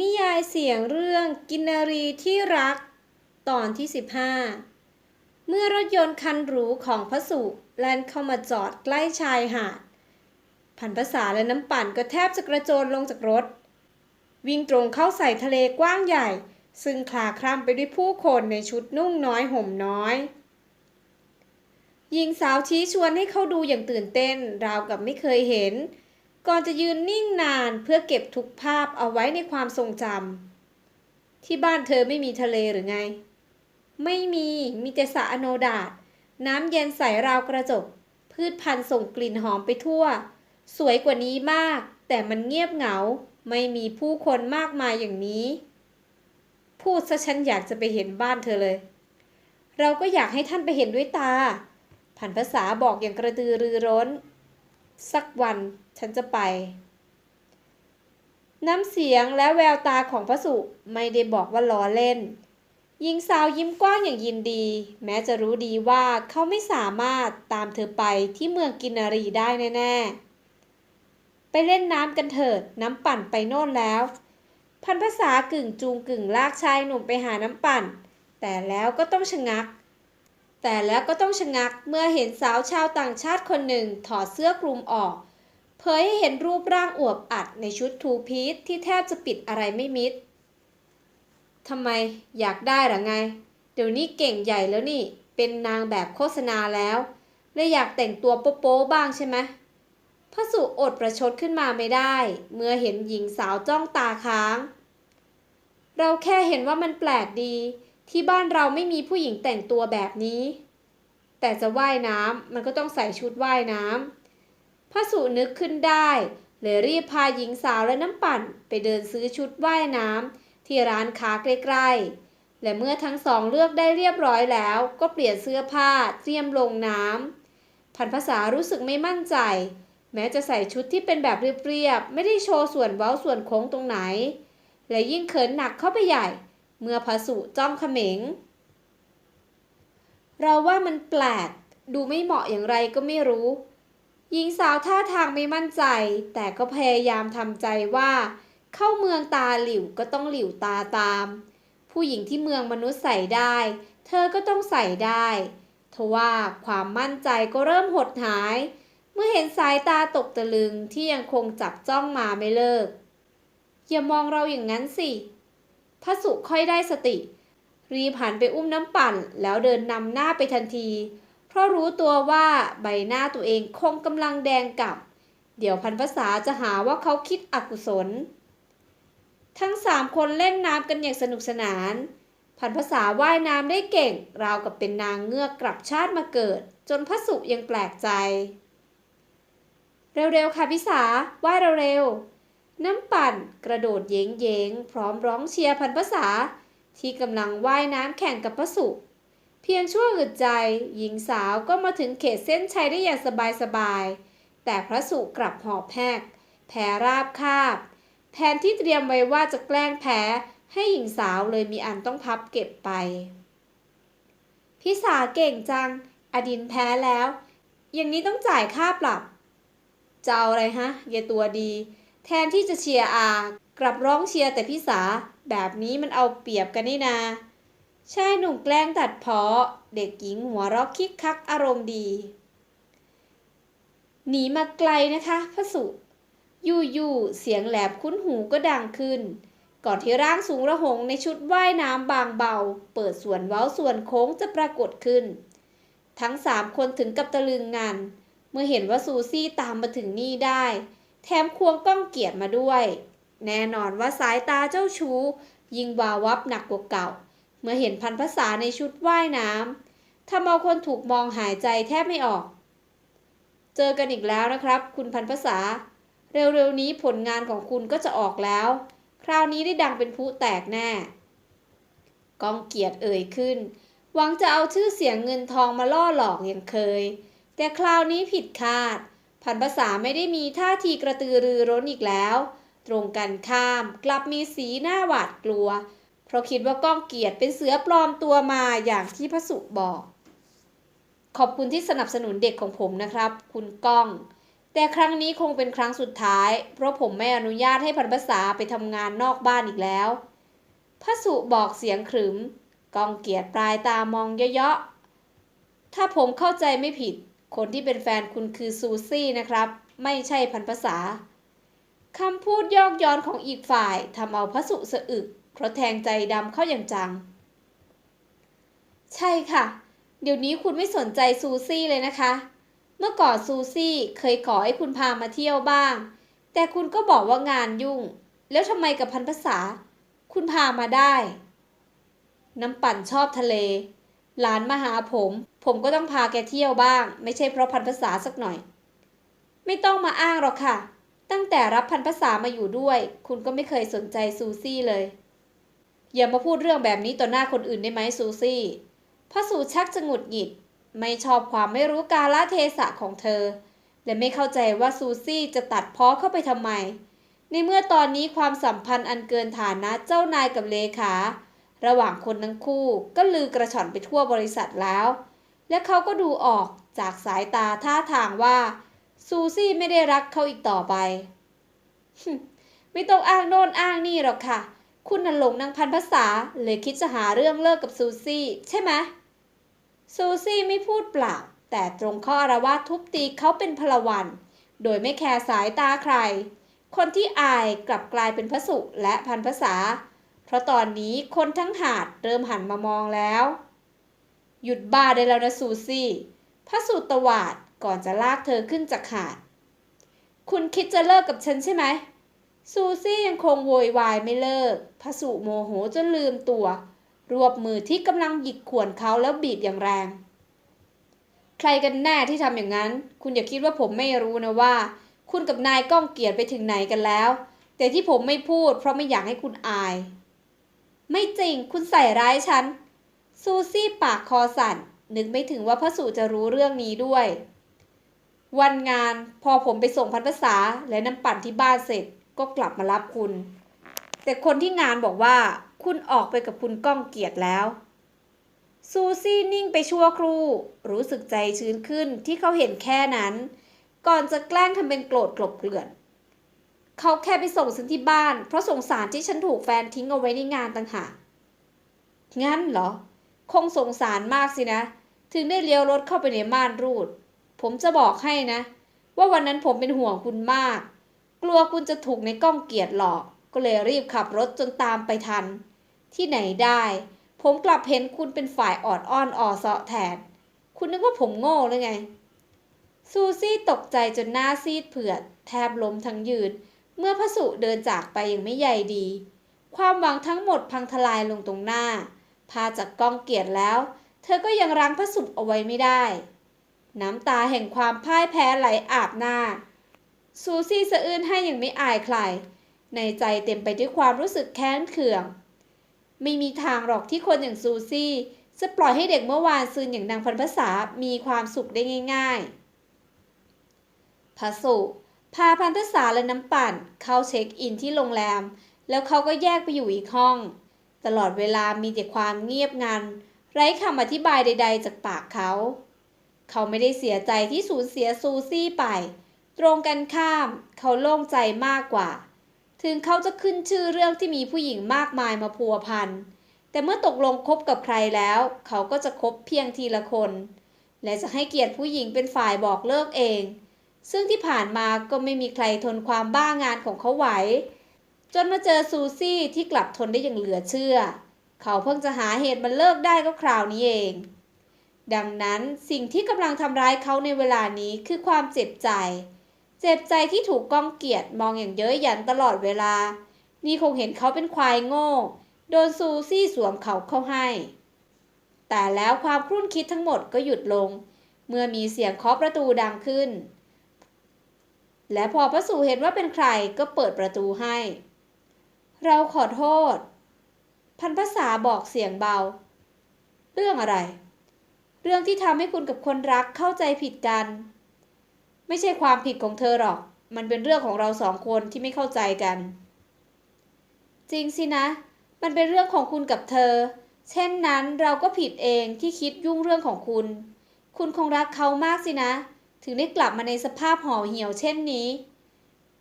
นิยายเสียงเรื่องกินนารีที่รัก ตอนที่ 15 เมื่อรถยนต์คันหรูของพระสุแล่นเข้ามาจอดใกล้ชายหาด พันภาษาและน้ำปั่นก็แทบจะกระโจนลงจากรถ วิ่งตรงเข้าใส่ทะเลกว้างใหญ่ ซึ่งคลาคล่ำไปด้วยผู้คนในชุดนุ่งน้อยห่มน้อยหญิงสาวชี้ชวนให้เขาดูอย่างตื่นเต้น ราวกับไม่เคยเห็น ก่อนจะยืนนิ่งนานเพื่อเก็บทุกภาพเอาไว้ในความทรงจำที่บ้านเธอไม่มีทะเลหรือไง ไม่มีมีแต่สระอโนดาตน้ำเย็นใสราวกระจก พืชพันธุ์ส่งกลิ่นหอมไปทั่ว สวยกว่านี้มาก แต่มันเงียบเหงา ไม่มีผู้คนมากมายอย่างนี้ พูดซะฉันอยากจะไปเห็นบ้านเธอเลย เราก็อยากให้ท่านไปเห็นด้วยตาผันภาษาบอกอย่างกระตือรือร้น สักวันฉันจะไป น้ำเสียงและแววตาของพระสุไม่ได้บอกว่าล้อเล่นหญิงสาวยิ้มกว้างอย่างยินดี แม้จะรู้ดีว่าเขาไม่สามารถตามเธอไปที่เมืองกินนารีได้แน่ๆ ไปเล่นน้ำกันเถิดน้ำปั่นไปโน่นแล้ว พันภาษากึ่งจูงกึ่งลากชายหนุ่มไปหาน้ำปั่น แต่แล้วก็ต้องชะงัก แต่แล้วก็ต้องชะงักเมื่อเห็นสาวชาวต่างชาติคนหนึ่งถอดเสื้อคลุมออก เผยให้เห็นรูปร่างอวบอัดในชุดทูพีซที่แทบจะปิดอะไรไม่มิดทำไมอยากได้หรือไง เดี๋ยวนี้เก่งใหญ่แล้วนี่เป็นนางแบบโฆษณาแล้วเลยอยากแต่งตัวโป๊ๆบ้างใช่ไหมพระสุอดประชดขึ้นมาไม่ได้ เมื่อเห็นหญิงสาวจ้องตาค้าง เราแค่เห็นว่ามันแปลกดี ที่บ้านเราไม่มีผู้หญิงแต่งตัวแบบนี้ แต่จะว่ายน้ำมันก็ต้องใส่ชุดว่ายน้ำพระสุนึกขึ้นได้เลยรีบพาหญิงสาวและน้ำปั่นไปเดินซื้อชุดว่ายน้ำที่ร้านค้าใกล้ๆ และเมื่อทั้งสองเลือกได้เรียบร้อยแล้ว ก็เปลี่ยนเสื้อผ้าเตรียมลงน้ำพันภาษารู้สึกไม่มั่นใจ แม้จะใส่ชุดที่เป็นแบบเรียบๆ ไม่ได้โชว์ส่วนเว้าส่วนโค้งตรงไหน และยิ่งเขินหนักเข้าไปใหญ่ เมื่อพระสุจ้องเขม็ง เราว่ามันแปลก ดูไม่เหมาะอย่างไรก็ไม่รู้ หญิงสาวท่าทางไม่มั่นใจ แต่ก็พยายามทำใจว่า เข้าเมืองตาหลิวก็ต้องหลิวตาตาม ผู้หญิงที่เมืองมนุษย์ใส่ได้ เธอก็ต้องใส่ได้ทว่าความมั่นใจก็เริ่มหดหาย เมื่อเห็นสายตาตกตะลึงที่ยังคงจับจ้องมาไม่เลิก อย่ามองเราอย่างนั้นสิ พระสุค่อยได้สติ รีบหันไปอุ้มน้ำปั่น แล้วเดินนำหน้าไปทันที เพราะรู้ตัวว่าใบหน้าตัวเองคงกำลังแดงกับ เดี๋ยวพันภาษาจะหาว่าเขาคิดอกุศล ทั้งสามคนเล่นน้ำกันอย่างสนุกสนาน พันภาษาว่ายน้ำได้เก่ง ราวกับเป็นนางเงือกกลับชาติมาเกิด จนพระสุยังแปลกใจ เร็วๆค่ะพิสาว่ายเร็วๆ น้ำปั่นกระโดดเย้งพร้อมร้องเชียร์พันภาษา ที่กำลังว่ายน้ำแข่งกับพระสุเพียงชั่วอึดใจ หญิงสาวก็มาถึงเขตเส้นชัยได้อย่างสบายๆแต่พระสุกลับหอบแพกแพ้ราบคาบ แทนที่เตรียมไว้ว่าจะแกล้งแพ้ให้หญิงสาวเลยมีอันต้องพับเก็บไปพี่สาเก่งจัง อดินแพ้แล้ว อย่างนี้ต้องจ่ายค่าปรับ จะเอาอะไรฮะ เยตัวดี แทนที่จะเชียร์อา กลับร้องเชียร์แต่พี่สา แบบนี้มันเอาเปรียบกันนี่นา ชายหนุ่มแกล้งตัดเพาะ เด็กหญิงหัวเราะคิกคักอารมณ์ดี หนีมาไกลนะคะพระสุยู่ยู่เสียงแหลมคุ้นหูก็ดังขึ้น ก่อนที่ร่างสูงระหงในชุดว่ายน้ำบางเบา เปิดส่วนเว้าส่วนโค้งจะปรากฏขึ้น ทั้งสามคนถึงกับตะลึงงานเมื่อเห็นว่าซูซี่ตามมาถึงนี่ได้ แถมควงก้องเกียรติมาด้วย แน่นอนว่าสายตาเจ้าชู้ ยิงวาวับหนักกว่าเก่า เมื่อเห็นพันภาษาในชุดว่ายน้ำทำเอาคนถูกมองหายใจแทบไม่ออก เจอกันอีกแล้วนะครับ คุณพันภาษา เร็วๆนี้ผลงานของคุณก็จะออกแล้ว คราวนี้ได้ดังเป็นผู้แตกแน่กองเกียรติเอ่ยขึ้น หวังจะเอาชื่อเสียงเงินทองมาล่อหลอกอย่างเคย แต่คราวนี้ผิดคาด พันภาษาไม่ได้มีท่าทีกระตือรือร้นอีกแล้ว ตรงกันข้ามกลับมีสีหน้าหวาดกลัว เพราะคิดว่าก้องเกียรติเป็นเสือปลอมตัวมาอย่างที่พระสุบอก ขอบคุณที่สนับสนุนเด็กของผมนะครับ คุณก้อง แต่ครั้งนี้คงเป็นครั้งสุดท้าย เพราะผมไม่อนุญาตให้พันภาษาไปทำงานนอกบ้านอีกแล้วพระสุบอกเสียงขรึม ก้องเกียรติปลายตามองเยาะๆถ้าผมเข้าใจไม่ผิด คนที่เป็นแฟนคุณคือซูซี่นะครับ ไม่ใช่พันภาษาคำพูดยอกย้อนของอีกฝ่ายทำเอาพระสุสะอึกเพราะแทงใจดำเข้าอย่างจัง ใช่ค่ะ เดี๋ยวนี้คุณไม่สนใจซูซี่เลยนะคะ เมื่อก่อนซูซี่เคยขอให้คุณพามาเที่ยวบ้าง แต่คุณก็บอกว่างานยุ่ง แล้วทำไมกับพันภาษา คุณพามาได้ น้ำปั่นชอบทะเล หลานมาหาผม ผมก็ต้องพาแกเที่ยวบ้าง ไม่ใช่เพราะพันภาษาสักหน่อย ไม่ต้องมาอ้างหรอกค่ะ ตั้งแต่รับพันภาษามาอยู่ด้วย คุณก็ไม่เคยสนใจซูซี่เลย อย่ามาพูดเรื่องแบบนี้ต่อหน้าคนอื่นได้ไหมซูซี่พระสูชักจะหงุดหงิด ไม่ชอบความไม่รู้กาลเทศะของเธอ และไม่เข้าใจว่าซูซี่จะตัดพ้อเข้าไปทำไม ในเมื่อตอนนี้ความสัมพันธ์อันเกินฐานะเจ้านายกับเลขา ระหว่างคนทั้งคู่ก็ลือกระชอนไปทั่วบริษัทแล้ว และเขาก็ดูออกจากสายตาท่าทางว่า ซูซี่ไม่ได้รักเขาอีกต่อไป ไม่ต้องอ้างโน่นอ้างนี่หรอกค่ะ คุณน่ะหลงนางพันภาษาเลยคิดจะหาเรื่องเลิกกับซูซี่ ใช่ไหมซูซี่ไม่พูดเปล่า แต่ตรงข้ออารวาสทุบตีเขาเป็นพลวัน โดยไม่แคร์สายตาใคร คนที่อายกลับกลายเป็นพระสุและพันภาษา เพราะตอนนี้คนทั้งหาดเริ่มหันมามองแล้ว หยุดบ้าได้แล้วนะซูซี่พระสุตวาดก่อนจะลากเธอขึ้นจากหาด คุณคิดจะเลิกกับฉันใช่ไหม ซูซี่ยังคงโวยวายไม่เลิกพระสุโมโหจนลืมตัว รวบมือที่กำลังหยิกข่วนเขาแล้วบีบอย่างแรง ใครกันแน่ที่ทำอย่างนั้น คุณอย่าคิดว่าผมไม่รู้นะว่า คุณกับนายก้องเกียรติไปถึงไหนกันแล้ว แต่ที่ผมไม่พูดเพราะไม่อยากให้คุณอาย ไม่จริงคุณใส่ร้ายฉัน ซูซี่ปากคอสั่น นึกไม่ถึงว่าพระสุจะรู้เรื่องนี้ด้วย วันงานพอผมไปส่งพันภาษาและน้ำปั่นที่บ้านเสร็จก็กลับมารับคุณ แต่คนที่งานบอกว่าคุณออกไปกับคุณก้องเกียรติแล้ว ซูซี่นิ่งไปชั่วครู่ รู้สึกใจชื้นขึ้นที่เขาเห็นแค่นั้น ก่อนจะแกล้งทำเป็นโกรธกลบเกลื่อน เขาแค่ไปส่งฉันที่บ้าน เพราะสงสารที่ฉันถูกแฟนทิ้งเอาไว้ในงานต่างหากงั้นเหรอ คงสงสารมากสินะ ถึงได้เลี้ยวรถเข้าไปในม่านรูด ผมจะบอกให้นะ ว่าวันนั้นผมเป็นห่วงคุณมาก กลัวคุณจะถูกในกล้องเกียรติหลอก ก็เลยรีบขับรถจนตามไปทัน ที่ไหนได้ ผมกลับเห็นคุณเป็นฝ่ายออดอ้อนอ่อเสาะแทน คุณนึกว่าผมโง่หรือไง ซูซี่ตกใจจนหน้าซีดเผือด แทบล้มทั้งยืน เมื่อพระสุเดินจากไปอย่างไม่ใยดี ความหวังทั้งหมดพังทลายลงตรงหน้า พาจากกล้องเกียรติแล้ว เธอก็ยังรั้งพระสุเอาไว้ไม่ได้ น้ำตาแห่งความพ่ายแพ้ไหลอาบหน้า ซูซี่สะอื้นให้อย่างไม่อายใคร ในใจเต็มไปด้วยความรู้สึกแค้นเคือง ไม่มีทางหรอกที่คนอย่างซูซี่จะปล่อยให้เด็กเมื่อวานซืนอย่างนางพันภาษามีความสุขได้ง่าย ๆพระสุ พาพันธษาและน้ำปั่นเข้าเช็คอินที่โรงแรม แล้วเขาก็แยกไปอยู่อีกห้อง ตลอดเวลามีแต่ความเงียบงัน ไร้คำอธิบายใด ๆ จากปากเขา เขาไม่ได้เสียใจที่สูญเสียซูซี่ไป ตรงกันข้าม เขาโล่งใจมากกว่า ถึงเขาจะขึ้นชื่อเรื่องที่มีผู้หญิงมากมายมาพัวพัน แต่เมื่อตกลงคบกับใครแล้ว เขาก็จะคบเพียงทีละคน และจะให้เกียรติผู้หญิงเป็นฝ่ายบอกเลิกเอง ซึ่งที่ผ่านมาก็ไม่มีใครทนความบ้างานของเขาไหว จนมาเจอซูซี่ที่กลับทนได้อย่างเหลือเชื่อ เขาเพิ่งจะหาเหตุมันเลิกได้ก็คราวนี้เอง ดังนั้นสิ่งที่กำลังทำร้ายเขาในเวลานี้คือความเจ็บใจ เจ็บใจที่ถูกก้องเกียรติมองอย่างเย้ยหยันตลอดเวลา นี่คงเห็นเขาเป็นควายโง่ โดนซูซี่สวมเขาเข้าให้ แต่แล้วความครุ่นคิดทั้งหมดก็หยุดลง เมื่อมีเสียงเคาะประตูดังขึ้น และพอพระสูเห็นว่าเป็นใครก็เปิดประตูให้ เราขอโทษ พันภาษาบอกเสียงเบา เรื่องอะไร เรื่องที่ทำให้คุณกับคนรักเข้าใจผิดกัน ไม่ใช่ความผิดของเธอหรอก มันเป็นเรื่องของเราสองคนที่ไม่เข้าใจกัน จริงสินะ มันเป็นเรื่องของคุณกับเธอ เช่นนั้นเราก็ผิดเองที่คิดยุ่งเรื่องของคุณ คุณคงรักเขามากสินะ ถึงได้กลับมาในสภาพห่อเหี่ยวเช่นนี้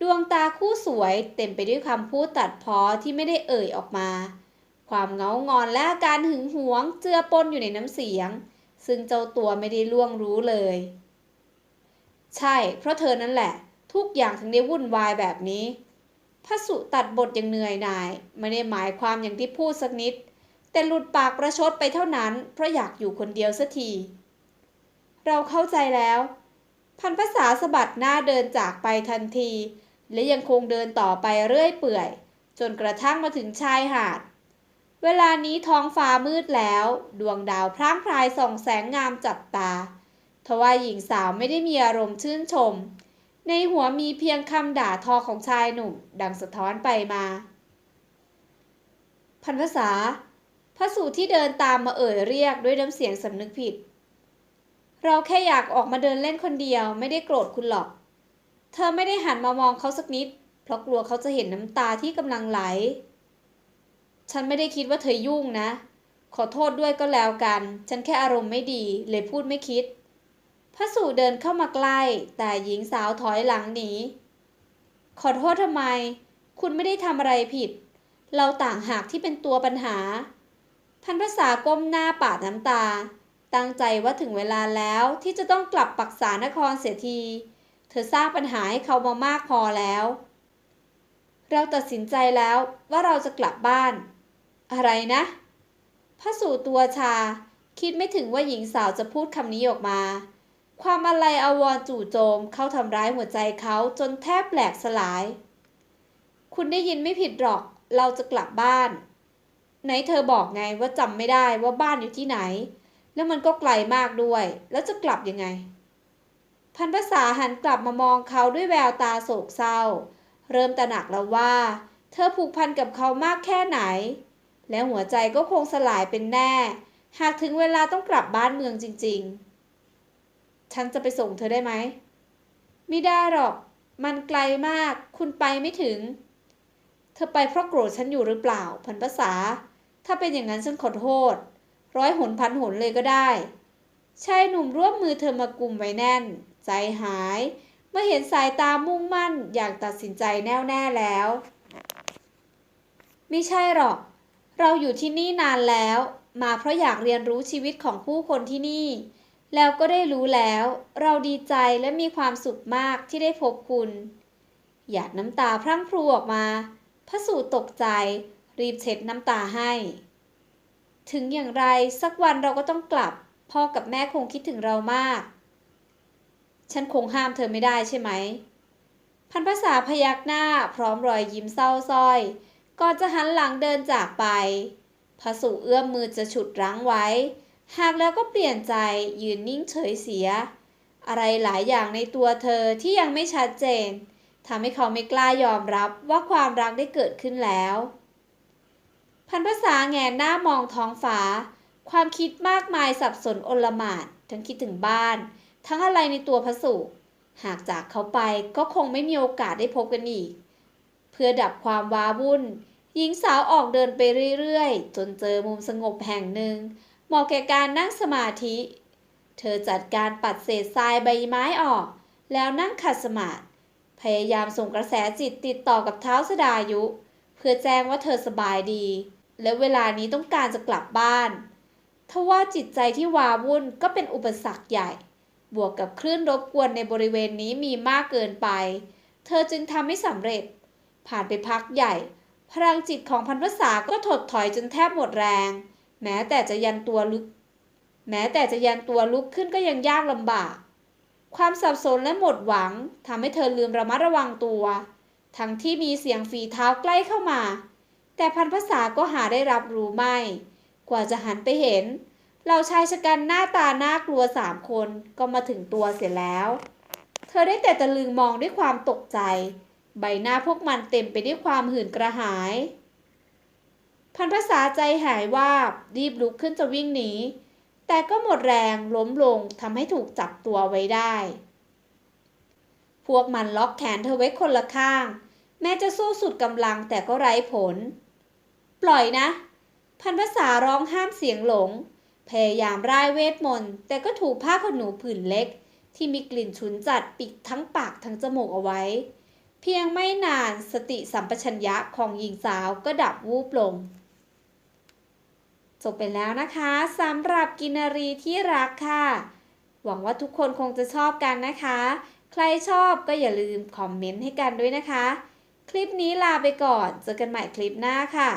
ดวงตาคู่สวยเต็มไปด้วยคำพูดตัดพ้อที่ไม่ได้เอ่ยออกมา ความเงางอนและอาการหึงหวงเจือปนอยู่ในน้ำเสียง ซึ่งเจ้าตัวไม่ได้ล่วงรู้เลย ใช่ เพราะเธอนั่นแหละ ทุกอย่างถึงได้วุ่นวายแบบนี้พระสุตัดบทอย่างเหนื่อยหน่าย ไม่ได้หมายความอย่างที่พูดสักนิด แต่หลุดปากประชดไปเท่านั้น เพราะอยากอยู่คนเดียวสักที เราเข้าใจแล้ว พันภาษาสะบัดหน้าเดินจากไปทันที และยังคงเดินต่อไปเรื่อยเปื่อย จนกระทั่งมาถึงชายหาด เวลานี้ท้องฟ้ามืดแล้ว ดวงดาวพร่างพรายส่องแสงงามจับตาทว่าหญิงสาวไม่ได้มีอารมณ์ชื่นชม ในหัวมีเพียงคำด่าทอของชายหนุ่ม ดังสะท้อนไปมา พันภาษาพระสูตรที่เดินตามมาเอ่ยเรียกด้วยน้ำเสียงสำนึกผิด เราแค่อยากออกมาเดินเล่นคนเดียวไม่ได้โกรธคุณหรอก เธอไม่ได้หันมามองเขาสักนิด เพราะกลัวเขาจะเห็นน้ำตาที่กำลังไหล ฉันไม่ได้คิดว่าเธอยุ่งนะ ขอโทษด้วยก็แล้วกัน ฉันแค่อารมณ์ไม่ดี เลยพูดไม่คิดพระสู่เดินเข้ามาใกล้ แต่หญิงสาวถอยหลังหนี ขอโทษทำไม คุณไม่ได้ทำอะไรผิด เราต่างหากที่เป็นตัวปัญหา พันภาษาก้มหน้าปาดน้ำตา ตั้งใจว่าถึงเวลาแล้วที่จะต้องกลับปักษานครเสียที เธอสร้างปัญหาให้เขามามากพอแล้ว เราตัดสินใจแล้วว่าเราจะกลับบ้าน อะไรนะพระสู่ตัวชา คิดไม่ถึงว่าหญิงสาวจะพูดคำนี้ออกมา ความอะไรอาวรจู่โจมเข้าทำร้ายหัวใจเขาจนแทบแหลกสลาย คุณได้ยินไม่ผิดหรอก เราจะกลับบ้าน ไหนเธอบอกไงว่าจำไม่ได้ว่าบ้านอยู่ที่ไหน แล้วมันก็ไกลมากด้วย แล้วจะกลับยังไง พันภาษาหันกลับมามองเขาด้วยแววตาโศกเศร้า เริ่มตระหนักแล้วว่า เธอผูกพันกับเขามากแค่ไหน และหัวใจก็คงสลายเป็นแน่ หากถึงเวลาต้องกลับบ้านเมืองจริง ๆ ฉันจะไปส่งเธอได้ไหมไม่ได้หรอก มันไกลมาก คุณไปไม่ถึง เธอไปเพราะโกรธฉันอยู่หรือเปล่า พันภาษา ถ้าเป็นอย่างนั้นฉันขอโทษ ร้อยหนพันหนเลยก็ได้ชายหนุ่มร่วมมือเธอมากลุ่มไว้แน่น ใจหาย เมื่อเห็นสายตามุ่งมั่นอยางตัดสินใจแน่วแน่แล้ว ไม่ใช่หรอก เราอยู่ที่นี่นานแล้ว มาเพราะอยากเรียนรู้ชีวิตของผู้คนที่นี่ แล้วก็ได้รู้แล้ว เราดีใจและมีความสุขมากที่ได้พบคุณ หยาดน้ำตาพรั่งพรูออกมาพระสูตกใจ รีบเช็ดน้ำตาให้ ถึงอย่างไรสักวันเราก็ต้องกลับ พ่อกับแม่คงคิดถึงเรามาก ฉันคงห้ามเธอไม่ได้ใช่ไหม พันภาษาพยักหน้าพร้อมรอยยิ้มเศร้าส้อย ก่อนจะหันหลังเดินจากไปพระสุเอื้อมมือจะฉุดรั้งไว้ หากแล้วก็เปลี่ยนใจยืนนิ่งเฉยเสีย อะไรหลายอย่างในตัวเธอที่ยังไม่ชัดเจนทำให้เขาไม่กล้ายอมรับว่าความรักได้เกิดขึ้นแล้ว พันภาษาแงนหน้ามองท้องฟ้า ความคิดมากมายสับสนโอลหม่านทั้งคิดถึงบ้าน ทั้งอะไรในตัวพระสุหากจากเขาไปก็คงไม่มีโอกาสได้พบกันอีก เพื่อดับความว้าวุ่น หญิงสาวออกเดินไปเรื่อยๆ จนเจอมุมสงบแห่งหนึ่งเหมาะแก่การนั่งสมาธิ เธอจัดการปัดเศษทรายใบไม้ออก แล้วนั่งขัดสมาธิพยายามส่งกระแสจิตติดต่อกับเท้าสดายุ เพื่อแจ้งว่าเธอสบายดี และเวลานี้ต้องการจะกลับบ้านทว่าจิตใจที่วาวุ่นก็เป็นอุปสรรคใหญ่ บวกกับคลื่นรบกวนในบริเวณนี้มีมากเกินไป เธอจึงทำไม่สำเร็จ ผ่านไปพักใหญ่ พลังจิตของพันภาษาก็ถดถอยจนแทบหมดแรง แม้แต่จะยันตัวลุก แม้แต่จะยันตัวลุกขึ้นก็ยังยากลำบาก ความสับสนและหมดหวังทำให้เธอลืมระมัดระวังตัว ทั้งที่มีเสียงฝีเท้าใกล้เข้ามา แต่พันภาษาก็หาได้รับรู้ไม่ กว่าจะหันไปเห็น เราชายชะกันหน้าตาน่ากลัวสามคนก็มาถึงตัวเสียแล้ว เธอได้แต่ตะลึงมองด้วยความตกใจ ใบหน้าพวกมันเต็มไปด้วยความหื่นกระหาย พันภาษาใจหายว่าบรีบลุกขึ้นจะวิ่งหนีแต่ก็หมดแรงล้มลงทำให้ถูกจับตัวไว้ได้ พวกมันล็อกแขนเธอไว้คนละข้าง แม้จะสู้สุดกำลังแต่ก็ไร้ผล ปล่อยนะ พันภาษาร้องห้ามเสียงหลง พยายามร่ายเวทมนต์ แต่ก็ถูกผ้าขนหนูผืนเล็ก ที่มีกลิ่นฉุนจัดปิดทั้งปากทั้งจมูกเอาไว้ เพียงไม่นานสติสัมปชัญญะของหญิงสาวก็ดับวูบลง จบไปแล้วนะคะสำหรับกินนารีที่รักค่ะ หวังว่าทุกคนคงจะชอบกันนะคะ ใครชอบก็อย่าลืมคอมเมนต์ให้กันด้วยนะคะคลิปนี้ลาไปก่อน เจอกันใหม่คลิปหน้าค่ะ